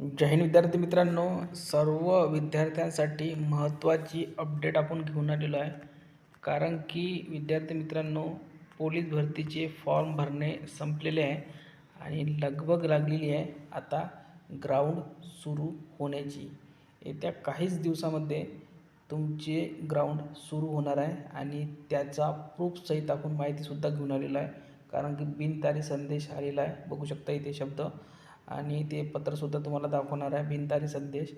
जय हिंद विद्यार्थी मित्रांनो सर्व विद्यार्थ्यांसाठी महत्त्वाची अपडेट आपण घेऊन आलेलो आहे. कारण की विद्यार्थी मित्रांनो पोलीस भरतीचे फॉर्म भरणे संपलेले आहे आणि लगबग लागलेली आहे. आता ग्राउंड सुरू होण्याची. येत्या काहीच दिवसामध्ये तुमचे ग्राउंड सुरू होणार आहे आणि त्याचा प्रूफसहित आपण माहितीसुद्धा घेऊन आलेलो आहे. कारण की बिनतारी संदेश आलेला आहे. बघू शकता इथे शब्द. आणि ते पत्रसुद्धा तुम्हाला दाखवणार आहे बिनतारी संदेश.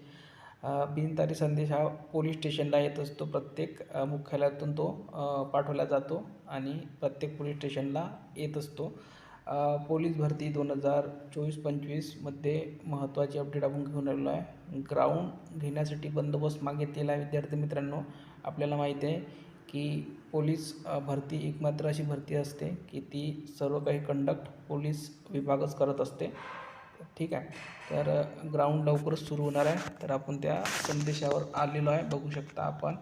बिनतारी संदेश हा पोलीस स्टेशनला येत असतो. प्रत्येक मुख्यालयातून तो पाठवला जातो आणि प्रत्येक पोलीस स्टेशनला येत असतो. पोलीस भरती दोन हजार चोवीस पंचवीसमध्ये महत्त्वाची अपडेट आपण घेऊन आलेलो आहे. ग्राउंड घेण्यासाठी बंदोबस्त मागितलेला आहे. विद्यार्थी मित्रांनो आपल्याला माहिती आहे की पोलीस भरती एकमात्र अशी भरती असते की ती सर्व काही कंडक्ट पोलीस विभागच करत असते. ठीक आहे. तर ग्राउंड लवकरच सुरू होणार आहे. तर आपण त्या संदेशावर आलेलो आहे. बघू शकता आपण.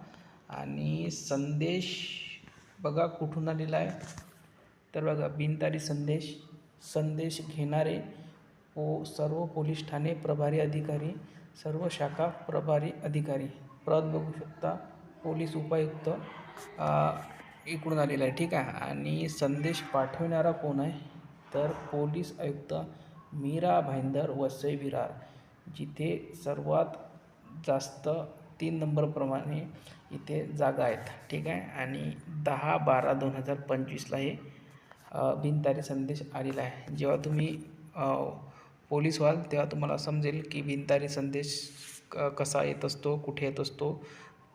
आणि संदेश बघा कुठून आलेला आहे. तर बघा बिनतारी संदेश. संदेश घेणारे पो सर्व पोलीस ठाणे प्रभारी अधिकारी सर्व शाखा प्रभारी अधिकारी. प्रत बघू शकता पोलीस उपायुक्त इकडून आलेला आहे. ठीक आहे. आणि संदेश पाठवणारा कोण आहे? तर पोलीस आयुक्त मीरा भाईंदर वसई विरार जिथे सर्वात जास्त तीन नंबरप्रमाणे इथे जागा आहेत. ठीक आहे? आणि दहा बारा दोन हजार पंचवीसला हे बिनतारी संदेश आलेला आहे. जेव्हा तुम्ही पोलीस व्हाल तेव्हा तुम्हाला समजेल की बिनतारी संदेश क कसा येत असतो कुठे येत असतो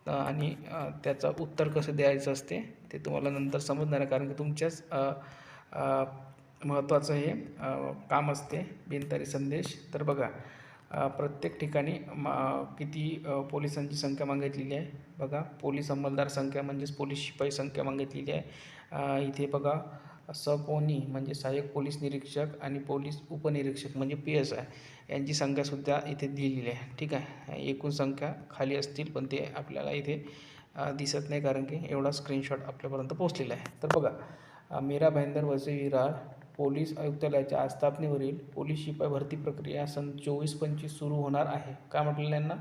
आणि त्याचं उत्तर कसं द्यायचं असते ते तुम्हाला नंतर समजणार आहे. कारण की तुमच्याच महत्त्वाचं हे काम असते बिनतारी संदेश. तर बघा प्रत्येक ठिकाणी मा किती पोलिसांची संख्या मागितलेली आहे. बघा पोलीस अंमलदार संख्या म्हणजेच पोलीस शिपाई संख्या मागितलेली आहे. इथे बघा सकोनी म्हणजे सहाय्यक पोलीस निरीक्षक आणि पोलीस उपनिरीक्षक म्हणजे पी एस आय. यांची संख्यासुद्धा इथे दिलेली आहे. ठीक आहे? एकूण संख्या खाली असतील पण ते आपल्याला इथे दिसत नाही कारण की एवढा स्क्रीनशॉट आपल्यापर्यंत पोहोचलेला आहे. तर बघा मीरा भाईंदर वसे विरार पोलीस आयुक्तालयाच्या आस्थापनेवरील पोलीस शिपाई भरती प्रक्रिया सन चोवीस पंचवीस सुरू होणार आहे. काय म्हटलेलं यांना?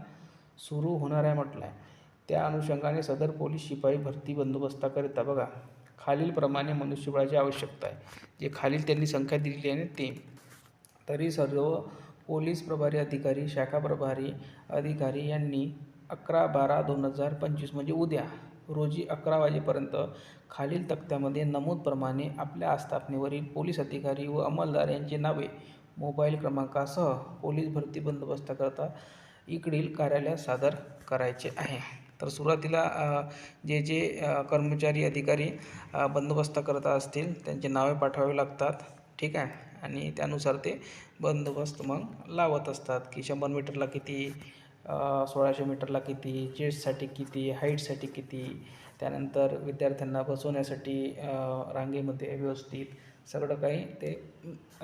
सुरू होणार आहे म्हटलं आहे त्या अनुषंगाने सदर पोलीस शिपाई भरती बंदोबस्ताकरिता बघा खालीलप्रमाणे मनुष्यबळाची आवश्यकता आहे. जे खालील त्यांनी संख्या दिलेली आहे ते. तरी सर्व पोलीस प्रभारी अधिकारी शाखा प्रभारी अधिकारी यांनी अकरा बारा दोन हजार पंचवीस म्हणजे उद्या रोजी अकरा वाजेपर्यंत खालील तक्त्यामध्ये नमूदप्रमाणे आपल्या आस्थापनेवरील पोलीस अधिकारी व अंमलदार यांची नावे मोबाईल क्रमांकासह पोलीस भरती बंदोबस्ताकरता इकडील कार्यालयात सादर करायचे आहे. तर सुरुवातीला जे जे कर्मचारी अधिकारी बंदोबस्त बंदोबस्ताकरता असतील त्यांचे नावे पाठवावे लागतात ठीक आहे? आणि त्यानुसार ते बंदोबस्त मग लावत असतात की शंभर मीटरला किती सोळाशे मीटरला किती चेस्टसाठी किती हाईटसाठी किती त्यानंतर विद्यार्थ्यांना बसवण्यासाठी रांगेमध्ये व्यवस्थित सगळं काही ते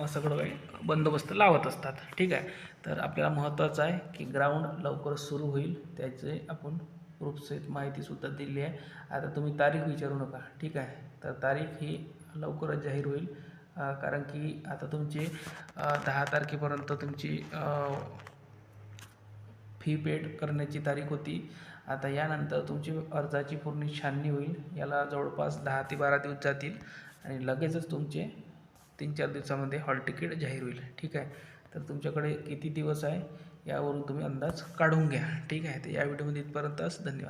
सगळं काही बंदोबस्त लावत असतात. ठीक आहे? तर आपल्याला महत्त्वाचं आहे की ग्राउंड लवकर सुरू होईल त्याचे आपण प्रूफसहित माहितीसुद्धा दिली आहे. आता तुम्ही तारीख विचारू नका. ठीक आहे? तर तारीख ही लवकरच जाहीर होईल. कारण की आता तुमची दहा तारखेपर्यंत तुमची फी पेड करण्याची तारीख होती. आता यानंतर तुमची अर्जाची पूर्ण छाननी होईल. याला जवळपास दहा ते बारा दिवस जातील आणि लगेचच तुमचे तीन चार दिवसामध्ये हॉल तिकीट जाहीर होईल. ठीक आहे? तर तुमच्याकडे किती दिवस आहे? यावरून तुम्ही अंदाज काढून घ्या. ठीक आहे? तर या व्हिडिओमध्ये इथपर्यंतच धन्यवाद.